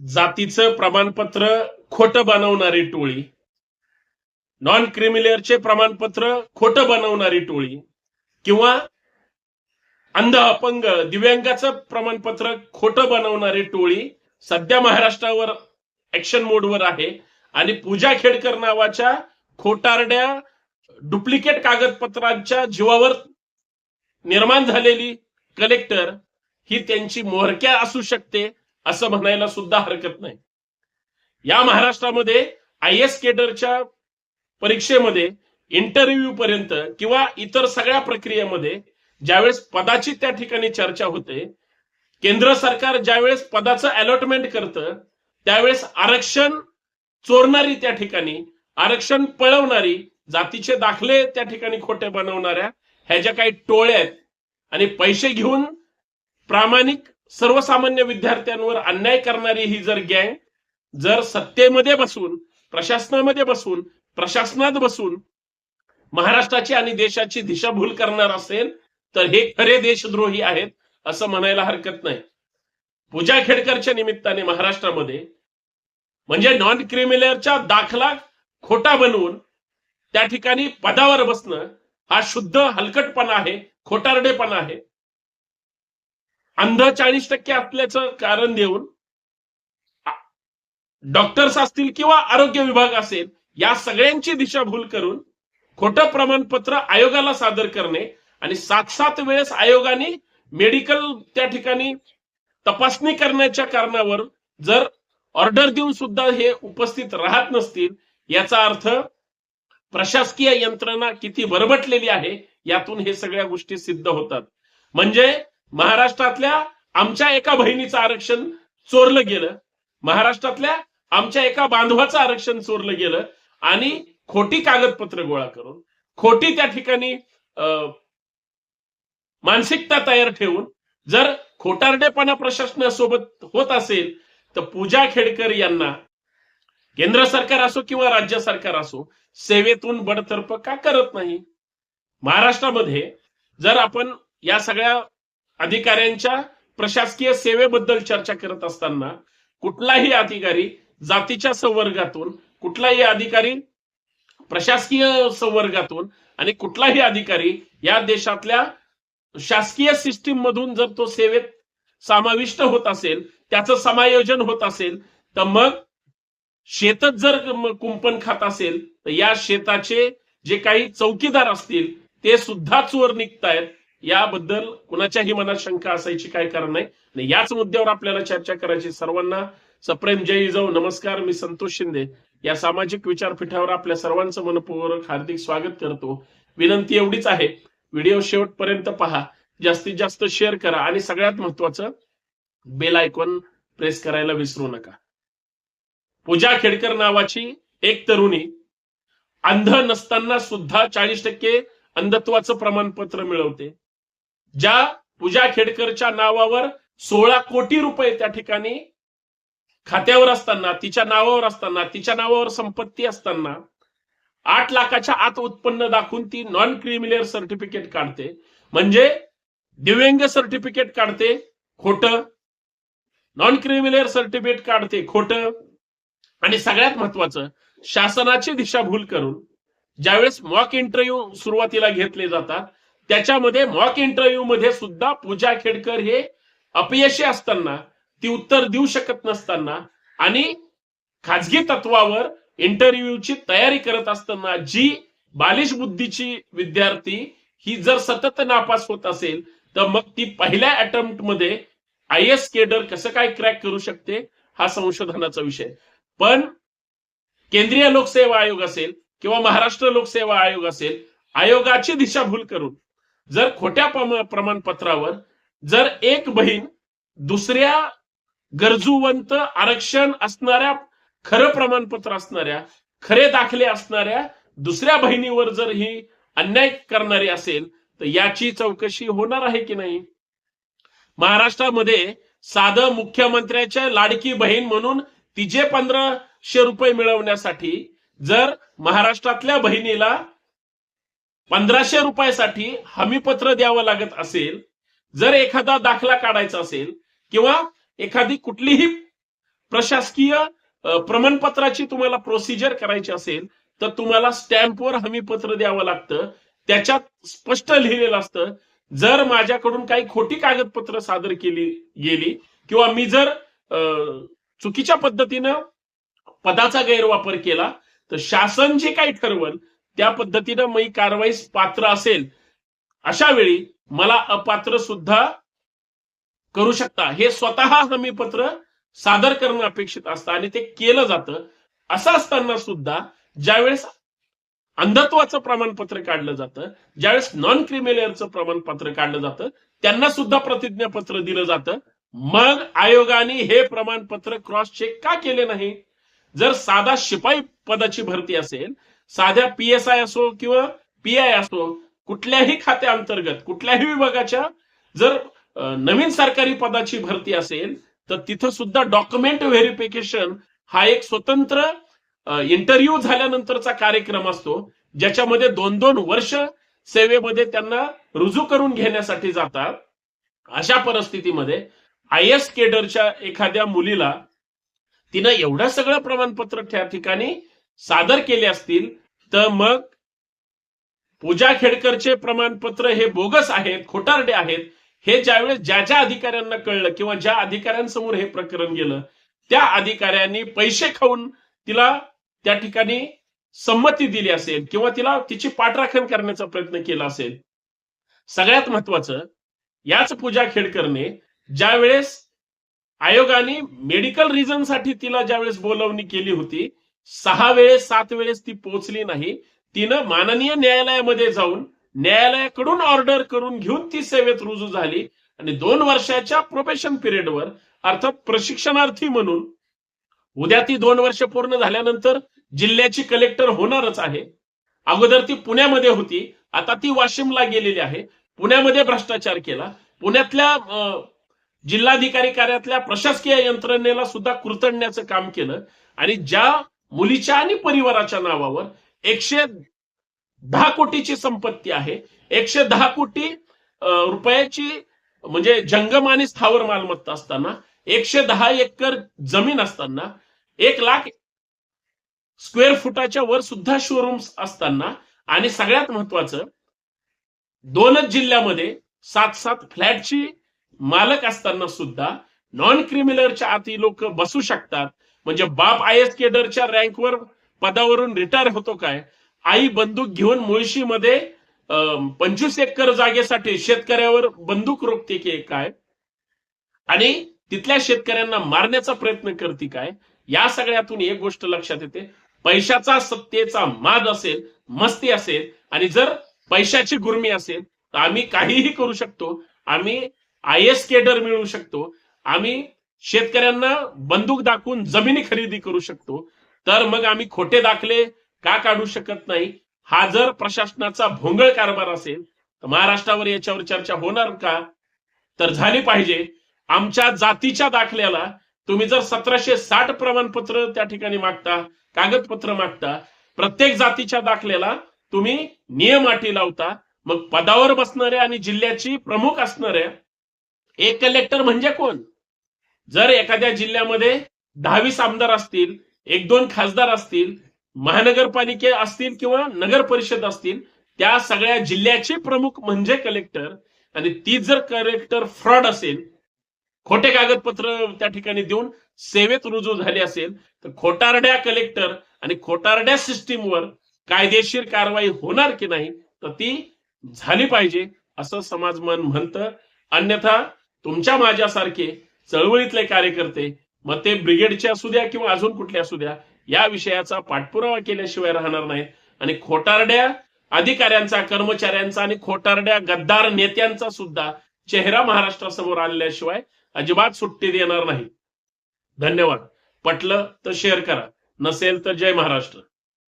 जातीचं प्रमाणपत्र खोटं बनवणारी टोळी नॉन क्रिमिलेअरचे प्रमाणपत्र खोटं बनवणारी टोळी किंवा अंध अपंग दिव्यांगाचं प्रमाणपत्र खोटं बनवणारी टोळी सध्या महाराष्ट्रावर ऍक्शन मोडवर आहे. आणि पूजा खेडकर नावाच्या खोटारड्या डुप्लिकेट कागदपत्रांच्या जीवावर निर्माण झालेली कलेक्टर ही त्यांची मोहरक्या असू शकते. असं म्हणायला सुद्धा हरकत नाही. या महाराष्ट्रामध्ये आय एस केडरच्या परीक्षेमध्ये इंटरव्ह्यू पर्यंत किंवा इतर सगळ्या प्रक्रियेमध्ये ज्यावेळेस पदाची त्या ठिकाणी चर्चा होते केंद्र सरकार ज्यावेळेस पदाचं अलॉटमेंट करतं त्यावेळेस आरक्षण चोरणारी त्या ठिकाणी आरक्षण पळवणारी जातीचे दाखले त्या ठिकाणी खोटे बनवणाऱ्या ह्या ज्या काही टोळ्या आहेत आणि पैसे घेऊन प्रामाणिक सर्वसामान्य विद्यार्थ्यांवर अन्याय करणारी ही जर गँग जर सत्तेमध्ये बसून प्रशासनामध्ये बसून प्रशासनात बसून महाराष्ट्राची आणि देशाची दिशाभूल करणार असेल तर हे खरे देशद्रोही आहेत असं म्हणायला हरकत नाही. पूजा खेडकरच्या निमित्ताने महाराष्ट्रामध्ये म्हणजे नॉन क्रिमिलियरच्या दाखला खोटा बनवून त्या ठिकाणी पदावर बसणं हा शुद्ध हलकटपणा आहे खोटारडेपणा आहे. अंध चाळीस टक्के असल्याचं कारण देऊन डॉक्टर्स असतील किंवा आरोग्य विभाग असेल या सगळ्यांची दिशाभूल करून खोटं प्रमाणपत्र आयोगाला सादर करणे आणि सात सात वेळेस आयोगाने मेडिकल त्या ठिकाणी तपासणी करण्याच्या कारणावर जर ऑर्डर देऊन सुद्धा हे उपस्थित राहत नसतील याचा अर्थ प्रशासकीय यंत्रणा किती बरबटलेली आहे यातून हे सगळ्या गोष्टी सिद्ध होतात. म्हणजे महाराष्ट्रातल्या आमच्या एका बहिणीचं आरक्षण चोरलं गेलं. महाराष्ट्रातल्या आमच्या एका बांधवाचं आरक्षण चोरलं गेलं. आणि खोटी कागदपत्र गोळा करून खोटी त्या ठिकाणी अं, मानसिकता तयार ठेवून जर खोटारडेपणा प्रशासनासोबत होत असेल तर पूजा खेडकर यांना केंद्र सरकार असो किंवा राज्य सरकार असो सेवेतून बडतर्फ का करत नाही? महाराष्ट्रामध्ये जर आपण या सगळ्या अधिकाऱ्यांच्या प्रशासकीय सेवेबद्दल चर्चा करत असताना कुठलाही अधिकारी जातीच्या संवर्गातून कुठलाही अधिकारी प्रशासकीय संवर्गातून आणि कुठलाही अधिकारी या देशातल्या शासकीय सिस्टीम मधून जर तो सेवेत समाविष्ट होत असेल त्याचं समायोजन होत असेल तर मग शेतच जर कुंपण खात असेल तर या शेताचे जे काही चौकीदार असतील ते सुद्धा चोर निघतायत. याबद्दल कुणाच्याही मनात शंका असायची काय कारण नाही. आणि याच मुद्द्यावर आपल्याला चर्चा करायची सर्वांना सप्रेम जय जाऊ नमस्कार मी संतोष शिंदे. या सामाजिक विचारपीठावर आपल्या सर्वांचं मनपूर्वक हार्दिक स्वागत करतो. विनंती एवढीच आहे. व्हिडिओ शेवटपर्यंत पहा. जास्तीत जास्त शेअर करा. आणि सगळ्यात महत्वाचं बेल आयकॉन प्रेस करायला विसरू नका. पूजा खेडकर नावाची एक तरुणी अंध नसताना सुद्धा चाळीस टक्के अंधत्वाचं प्रमाणपत्र मिळवते. ज्या पूजा खेडकरच्या नावावर सोळा कोटी रुपये त्या ठिकाणी खात्यावर असताना तिच्या नावावर असताना तिच्या नावावर संपत्ती असताना आठ लाखाच्या आत उत्पन्न दाखवून ती नॉन क्रिमिलेअर सर्टिफिकेट काढते. म्हणजे दिव्यांग सर्टिफिकेट काढते खोट. नॉन क्रिमिलेअर सर्टिफिकेट काढते खोटं. आणि सगळ्यात महत्वाचं शासनाची दिशाभूल करून ज्यावेळेस मॉक इंटरव्ह्यू सुरुवातीला घेतले जातात त्याच्यामध्ये मॉक इंटरव्ह्यू मध्ये सुद्धा पूजा खेडकर हे अपयशी असताना ती उत्तर देऊ शकत नसताना आणि खाजगी तत्वावर इंटरव्ह्यूची तयारी करत असताना जी बालिश बुद्धीची विद्यार्थी ही जर सतत नापास होत असेल तर मग ती पहिल्या अटेम्प्टमध्ये आय एस केडर कसं काय क्रॅक करू शकते हा संशोधनाचा विषय. पण केंद्रीय लोकसेवा आयोग असेल किंवा महाराष्ट्र लोकसेवा आयोग असेल आयोगाची दिशाभूल करून जर खोट्या प्रमाणपत्रावर जर एक बहीण दुसऱ्या गरजूवंत आरक्षण असणाऱ्या खरं प्रमाणपत्र असणाऱ्या खरे दाखले असणाऱ्या दुसऱ्या बहिणीवर जर ही अन्याय करणारी असेल तर याची चौकशी होणार आहे की नाही? महाराष्ट्रामध्ये साधं मुख्यमंत्र्याच्या लाडकी बहीण म्हणून तिचे पंधराशे रुपये मिळवण्यासाठी जर महाराष्ट्रातल्या बहिणीला पंधराशे रुपयासाठी हमीपत्र द्यावं लागत असेल जर एखादा दाखला काढायचा असेल किंवा एखादी कुठलीही प्रशासकीय प्रमाणपत्राची तुम्हाला प्रोसिजर करायची असेल तर तुम्हाला स्टॅम्पवर हमीपत्र द्यावं लागतं. त्याच्यात स्पष्ट लिहिलेलं असतं जर माझ्याकडून काही खोटी कागदपत्र सादर केली गेली किंवा मी जर चुकीच्या पद्धतीनं पदाचा गैरवापर केला तर शासन जे काही ठरवल त्या पद्धतीनं मी कारवाईस पात्र असेल अशा वेळी मला अपात्र सुद्धा करू शकता. हे स्वतः हमीपत्र सादर करणं अपेक्षित असतं आणि ते केलं जातं. असं असताना सुद्धा ज्यावेळेस अंधत्वाचं प्रमाणपत्र काढलं जातं ज्यावेळेस नॉन क्रिमिलियरचं प्रमाणपत्र काढलं जातं त्यांना सुद्धा प्रतिज्ञापत्र दिलं जातं. मग आयोगाने हे प्रमाणपत्र क्रॉस चेक का केले नाही? जर साधा शिपाई पदाची भरती असेल साध्या पीएसआय असो किंवा पी आय असो कुठल्याही खात्याअंतर्गत कुठल्याही विभागाच्या जर नवीन सरकारी पदाची भरती असेल तर तिथं सुद्धा डॉक्युमेंट व्हेरिफिकेशन हा एक स्वतंत्र इंटरव्ह्यू झाल्यानंतरचा कार्यक्रम असतो ज्याच्यामध्ये दोन दोन वर्ष सेवेमध्ये त्यांना रुजू करून घेण्यासाठी जातात. अशा परिस्थितीमध्ये आय एस केडरच्या एखाद्या मुलीला तिनं एवढं सगळं प्रमाणपत्र त्या ठिकाणी सादर केले असतील तर मग पूजा खेडकरचे प्रमाणपत्र हे बोगस आहेत खोटारडे आहेत. हे ज्यावेळेस ज्या ज्या अधिकाऱ्यांना कळलं किंवा ज्या अधिकाऱ्यांसमोर हे प्रकरण गेलं त्या अधिकाऱ्यांनी पैसे खाऊन तिला त्या ठिकाणी संमती दिली असेल किंवा तिला तिची पाठराखण करण्याचा प्रयत्न केला असेल. सगळ्यात महत्वाचं याच पूजा खेडकरने ज्यावेळेस आयोगाने मेडिकल रिझनसाठी तिला ज्यावेळेस बोलवणी केली होती सहा वेळेस सात वेळेस ती पोहोचली नाही. तिनं माननीय न्यायालयामध्ये जाऊन न्यायालयाकडून ऑर्डर करून घेऊन ती सेवेत रुजू झाली. आणि दोन वर्षाच्या प्रोबेशन पिरियडवर अर्थात प्रशिक्षणार्थी म्हणून उद्या ती दोन वर्ष पूर्ण झाल्यानंतर जिल्ह्याची कलेक्टर होणारच आहे. अगोदर ती पुण्यामध्ये होती आता ती वाशिमला गेलेली आहे. पुण्यामध्ये भ्रष्टाचार केला. पुण्यातल्या जिल्हाधिकारी कार्यातल्या प्रशासकीय यंत्रणेला सुद्धा कुरतडण्याचं काम केलं. आणि ज्या मुलीच्या आणि परिवाराच्या नावावर एकशे दहा कोटीची संपत्ती आहे. एकशे दहा कोटी रुपयाची म्हणजे जंगम आणि स्थावर मालमत्ता असताना एकशे दहा एकर जमीन असताना एक लाख स्क्वेअर फुटाच्या वर सुद्धा शोरूम्स असताना आणि सगळ्यात महत्वाचं दोनच जिल्ह्यामध्ये सात सात फ्लॅटची मालक असताना सुद्धा नॉन क्रिमिनलच्या आत लोक बसू शकतात. म्हणजे बाप आय एस केडरच्या रँकवर पदावरून रिटायर होतो काय? आई बंदूक घेऊन मुळशीमध्ये पंचवीस एकर जागेसाठी शेतकऱ्यावर बंदूक रोखते की काय? आणि तिथल्या शेतकऱ्यांना मारण्याचा प्रयत्न करते काय? या सगळ्यातून एक गोष्ट लक्षात येते. पैशाचा सत्तेचा माद असेल मस्ती असेल आणि जर पैशाची गुरमी असेल तर आम्ही काहीही करू शकतो. आम्ही आय एस केडर मिळवू शकतो. आम्ही शेतकऱ्यांना बंदूक दाखवून जमिनी खरेदी करू शकतो. तर मग आम्ही खोटे दाखले का काढू शकत नाही? हा जर प्रशासनाचा भोंगळ कारभार असेल तर महाराष्ट्रावर याच्यावर चर्चा होणार का? तर झाली पाहिजे. आमच्या जातीच्या दाखल्याला तुम्ही जर सतराशे साठ प्रमाणपत्र त्या ठिकाणी मागता कागदपत्र मागता प्रत्येक जातीच्या दाखल्याला तुम्ही नियम अटी लावता. मग पदावर बसणाऱ्या आणि जिल्ह्याची प्रमुख असणाऱ्या एक कलेक्टर म्हणजे कोण? जर एखाद्या जिल्ह्यामध्ये दहावीस आमदार असतील एक दोन खासदार असतील महानगरपालिके असतील किंवा नगर परिषद असतील त्या सगळ्या जिल्ह्याचे प्रमुख म्हणजे कलेक्टर आणि ती जर कलेक्टर फ्रॉड असेल खोटे कागदपत्र त्या ठिकाणी देऊन सेवेत रुजू झाले असेल तर खोटारड्या कलेक्टर आणि खोटारड्या सिस्टीमवर कायदेशीर कारवाई होणार की नाही तर ती झाली पाहिजे असं समाजमन म्हणतं. अन्यथा तुमच्या माझ्यासारखे चळवळीतले कार्यकर्ते मग ते ब्रिगेडचे असू द्या किंवा अजून कुठले असू द्या या विषयाचा पाठपुरावा केल्याशिवाय राहणार नाही. आणि खोटारड्या अधिकाऱ्यांचा कर्मचाऱ्यांचा आणि खोटारड्या गद्दार नेत्यांचा सुद्धा चेहरा महाराष्ट्रासमोर आलेल्याशिवाय अजिबात सुट्टी देणार नाही. धन्यवाद. पटलं तर शेअर करा. नसेल तर जय महाराष्ट्र.